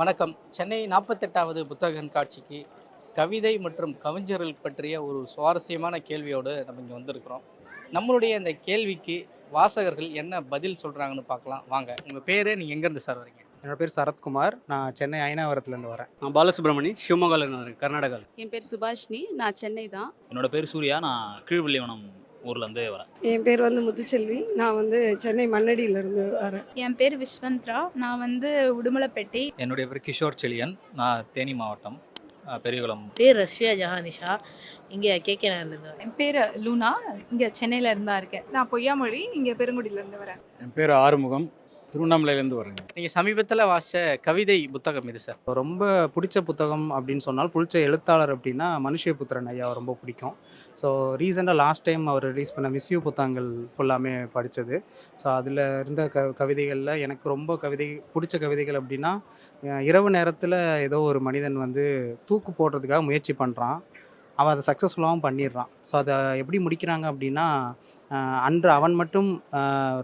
வணக்கம். சென்னை நாற்பத்தெட்டாவது புத்தக கண்காட்சிக்கு கவிதை மற்றும் கவிஞர்கள் பற்றிய ஒரு சுவாரஸ்யமான கேள்வியோடு நம்ம இங்கே வந்திருக்கிறோம். நம்மளுடைய இந்த கேள்விக்கு வாசகர்கள் என்ன பதில் சொல்கிறாங்கன்னு பார்க்கலாம். வாங்க உங்கள் பேர் நீங்கள் எங்கேருந்து சார் வரீங்க? என்னோட பேர் சரத்குமார். நான் சென்னை ஐநாவரத்துலேருந்து வரேன். நான் பாலசுப்ரமணி ஷிவமோகாவில் இருக்கேன் கர்நாடகாவில் என் பேர் சுபாஷினி. நான் சென்னை தான். என்னோட பேர் சூர்யா. நான் கீழ்வள்ளிவனம் ஊர்லேருந்து வரேன். என் பேர் வந்து முத்துச்செல்வி. நான் வந்து சென்னை மண்ணடியிலேருந்து வரேன். என் பேர் விஸ்வந்த்ரா. நான் வந்து உடுமலைப்பேட்டை. என்னுடைய பேர் கிஷோர் செழியன். நான் தேனி மாவட்டம் பெரியகுளம். பேர் ரஷ்யா ஜஹானிஷா. இங்கே கேகே நகர்லேருந்து என் பேர் லூனா. இங்கே சென்னையில் இருந்தா இருக்கேன். நான் பொய்யாமொழி இங்கே பெருங்குடியிலேருந்து வரேன். என் பேர் ஆறுமுகம். திருவண்ணாமலையிலேருந்து வரேங்க. நீங்கள் சமீபத்தில் வாசித்த கவிதை புத்தகம் இது சார்? ரொம்ப பிடிச்ச புத்தகம் அப்படின்னு சொன்னால் பிடிச்ச எழுத்தாளர் அப்படின்னா மனுஷபுத்திரன் ஐயா ரொம்ப பிடிக்கும். ஸோ ரீசெண்டாக லாஸ்ட் டைம் அவர் ரிலீஸ் பண்ண மிஸ்யூ புத்தகங்கள் ஃபுல்லாமே படித்தது ஸோ அதில் இருந்த க கவிதைகளில் எனக்கு ரொம்ப கவிதை பிடிச்ச கவிதைகள் அப்படின்னா இரவு நேரத்தில் ஏதோ ஒரு மனிதன் வந்து தூக்கு போடுறதுக்காக முயற்சி பண்ணுறான் அவன் அதை சக்ஸஸ்ஃபுல்லாகவும் பண்ணிடுறான். ஸோ அதை எப்படி முடிக்கிறாங்க அப்படின்னா அன்று அவன் மட்டும்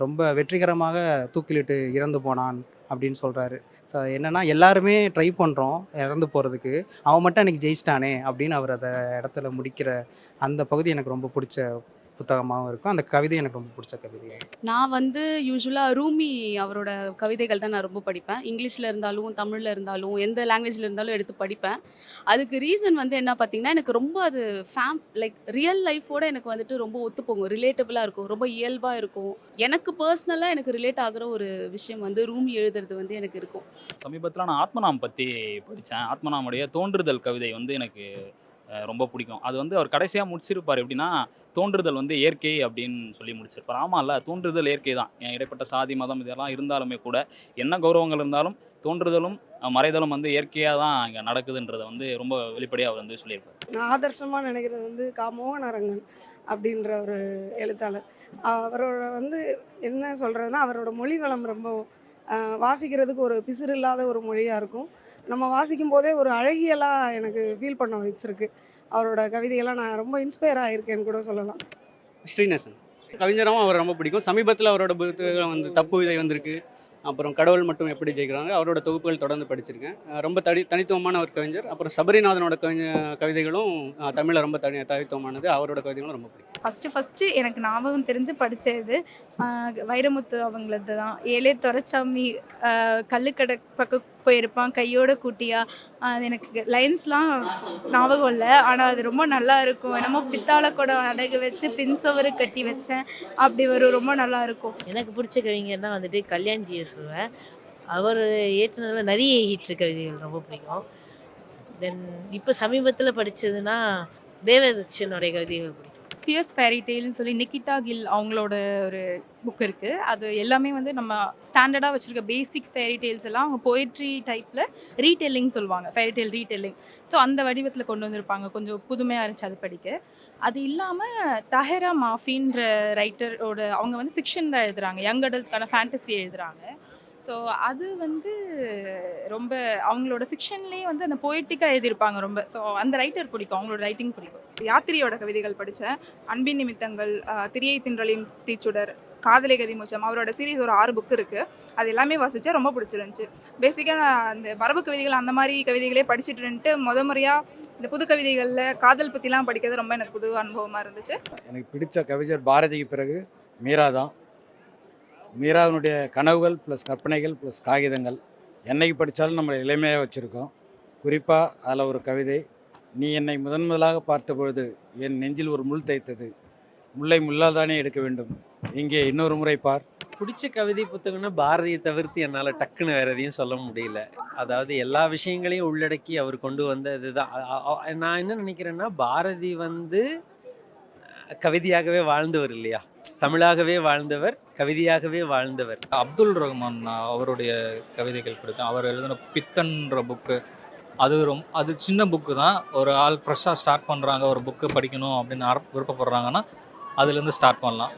ரொம்ப வெற்றிகரமாக தூக்கிலிட்டு இறந்து போனான் அப்படின்னு சொல்கிறாரு ஸோ என்னென்னா எல்லாருமே ட்ரை பண்ணுறோம் இறந்து போகிறதுக்கு அவன் மட்டும் அன்றைக்கி ஜெயிச்சிட்டானே அப்படின்னு அவர் அதை இடத்துல முடிக்கிற அந்த பகுதி எனக்கு ரொம்ப பிடிச்ச புத்தகமாகவும் இருக்கும். அந்த கவிதை எனக்கு ரொம்ப பிடிச்ச கவிதை நான் வந்து யூஸ்வலாக ரூமி அவரோட கவிதைகள் தான் நான் ரொம்ப படிப்பேன். இங்கிலீஷில் இருந்தாலும் தமிழில் இருந்தாலும் எந்த லாங்குவேஜில் இருந்தாலும் எடுத்து படிப்பேன். அதுக்கு ரீசன் வந்து என்ன பார்த்தீங்கன்னா எனக்கு ரொம்ப அது ஃபேம் லைக் ரியல் லைஃபோட எனக்கு வந்துட்டு ரொம்ப ஒத்து போகும். ரிலேட்டபிளாக இருக்கும். ரொம்ப இயல்பாக இருக்கும். எனக்கு பர்சனலாக எனக்கு ரிலேட் ஆகுற ஒரு விஷயம் வந்து ரூமி எழுதுறது வந்து எனக்கு இருக்கும். சமீபத்தில் நான் ஆத்மநாம் பற்றி படித்தேன் ஆத்மநாமுடைய தோன்றுதல் கவிதை வந்து எனக்கு ரொம்ப பிடிக்கும். அது வந்து அவர் கடைசியாக முடிச்சிருப்பார் எப்படின்னா தோன்றுதல் வந்து இயற்கை அப்படின்னு சொல்லி முடிச்சிருப்பார். ஆமாம் இல்லை தோன்றுதல் இயற்கை தான். என் இடைப்பட்ட சாதி மதம் இதெல்லாம் இருந்தாலுமே கூட என்ன கௌரவங்கள் இருந்தாலும் தோன்றுதலும் மறைதலும் வந்து இயற்கையாக தான் இங்கே நடக்குதுன்றதை வந்து ரொம்ப வெளிப்படையாக அவர் வந்து சொல்லியிருப்பார். நான் ஆதர்சமாக நினைக்கிறது வந்து காமோகன் அரங்கன் அப்படின்ற ஒரு எழுத்தாளர். அவரோட வந்து என்ன சொல்கிறதுனா அவரோட மொழி வளம் ரொம்ப வாசிக்கிறதுக்கு ஒரு பிசிறு இல்லாத ஒரு மொழியாக இருக்கும். நம்ம வாசிக்கும் போதே ஒரு அழகியலாக எனக்கு ஃபீல் பண்ண வச்சிருக்கு. அவரோட கவிதையெல்லாம் நான் ரொம்ப இன்ஸ்பயர் ஆகியிருக்கேன்னு கூட சொல்லலாம். ஸ்ரீநேசன். கவிஞராகவும் அவர் ரொம்ப பிடிக்கும். சமீபத்தில் அவரோட புத்தகம் வந்து தப்பு விதை வந்திருக்கு. அப்புறம் கடவுள் மட்டும் எப்படி ஜெயிக்கிறாங்க அவரோட தொகுப்புகள் தொடர்ந்து படிச்சிருக்கேன். ரொம்ப தனி தனித்துவமான ஒரு கவிஞர். அப்புறம் சபரிநாதனோட கவிஞ கவிதைகளும் தமிழில் ரொம்ப தனி தனித்துவமானது. அவரோட கவிதைகளும் ரொம்ப பிடிக்கும். ஃபஸ்ட்டு ஃபஸ்ட்டு எனக்கு ஞாபகம் தெரிஞ்சு படித்தது வைரமுத்து அவங்களது தான். ஏழே துரைச்சாமி கல்லுக்கடை பக்கம் போயிருப்பான் கையோட கூட்டியா. அது எனக்கு லைன்ஸ்லாம் ஞாபகம் இல்லை. ஆனால் அது ரொம்ப நல்லா இருக்கும். என்னமோ பித்தாளை குடம் அடகு வச்சு பின்சவரு கட்டி வச்சேன். அப்படி வரும். ரொம்ப நல்லா இருக்கும். எனக்கு பிடிச்ச கவிஞர்னா வந்துட்டு கல்யாண்ஜியை சொல்லுவேன். அவர் ஏற்றினதில் நிறைய ஹிட்ரு கவிதைகள் ரொம்ப பிடிக்கும். தென் இப்போ சமீபத்தில் படித்ததுன்னா தேவதட்சனுடைய கவிதைகள் பிடிக்கும். ஃபியர்ஸ் ஃபேரி டெய்ல்னு சொல்லி நிக்கிட்டா கில் அவங்களோட ஒரு புக் இருக்குது அது எல்லாமே வந்து நம்ம ஸ்டாண்டர்டாக வச்சுருக்க பேசிக் ஃபேரி டெய்ல்ஸ் எல்லாம் அவங்க போயிட்ரி டைப்பில் ரீடெல்லிங் சொல்லுவாங்க. ஃபேரி டெய்ல் ரீடெல்லிங் ஸோ அந்த வடிவத்தில் கொண்டு வந்திருப்பாங்க. கொஞ்சம் புதுமையாக இருந்துச்சு அது படிக்க. அது இல்லாமல் டஹெரா மாஃபின்ற ரைட்டரோட அவங்க வந்து ஃபிக்ஷன் தான் எழுதுகிறாங்க யங் அடல்ட்கான ஃபேண்டசி எழுதுகிறாங்க ஸோ அது வந்து ரொம்ப அவங்களோட ஃபிக்ஷன்லேயே வந்து அந்த போய்ட்டிக்காக எழுதியிருப்பாங்க ரொம்ப. ஸோ அந்த ரைட்டர் பிடிக்கும் அவங்களோட ரைட்டிங் பிடிக்கும். யாத்திரியோட கவிதைகள் படித்தேன். அன்பின் நிமித்தங்கள் திரியை தின்றலின் தீச்சுடர் காதலை கதிமூச்சம் அவரோட சீரிஸ் ஒரு ஆறு புக் இருக்குது அது எல்லாமே வாசித்தேன் ரொம்ப பிடிச்சிருந்துச்சு. பேசிக்காக நான் அந்த மரபு கவிதைகள் அந்த மாதிரி கவிதைகளே படிச்சுட்டு இருந்துட்டு முத முறையாக இந்த புது கவிதைகளில் காதல் பற்றிலாம் படிக்கிறது ரொம்ப எனக்கு புது அனுபவமாக இருந்துச்சு. எனக்கு பிடித்த கவிஞர் பாரதிக்கு பிறகு மீரா தான் மீராவினுடைய கனவுகள் ப்ளஸ் கற்பனைகள் ப்ளஸ் காகிதங்கள் என்னைக்கு படித்தாலும் நம்மளை இளமையாக வச்சுருக்கோம். குறிப்பாக அதில் ஒரு கவிதை நீ என்னை முதன் முதலாக பார்த்த பொழுது என் நெஞ்சில் ஒரு முள் தைத்தது முல்லை முள்ளால்தானே எடுக்க வேண்டும். இங்கே இன்னொரு முறை பார். பிடிச்ச கவிதை புத்தகம்னா பாரதியை தவிர்த்து என்னால் டக்குன்னு வேற எதையும் சொல்ல முடியல. அதாவது எல்லா விஷயங்களையும் உள்ளடக்கி அவர் கொண்டு வந்த இதுதான் நான் என்ன நினைக்கிறேன்னா பாரதி வந்து கவிதையாகவே வாழ்ந்தவர் இல்லையா? தமிழாகவே வாழ்ந்தவர் கவிதையாகவே வாழ்ந்தவர். அப்துல் ரஹ்மான் அவருடைய கவிதைகள் பிடிக்கும் அவர் எழுதின பித்தன்ற புக்கு. அது ரொம்ப அது சின்ன புக்கு தான். ஒரு ஆள் ஃப்ரெஷ்ஷாக ஸ்டார்ட் பண்ணுறாங்க ஒரு புக்கு படிக்கணும் அப்படின்னு விருப்பப்படுறாங்கன்னா அதுலேருந்து ஸ்டார்ட் பண்ணலாம்.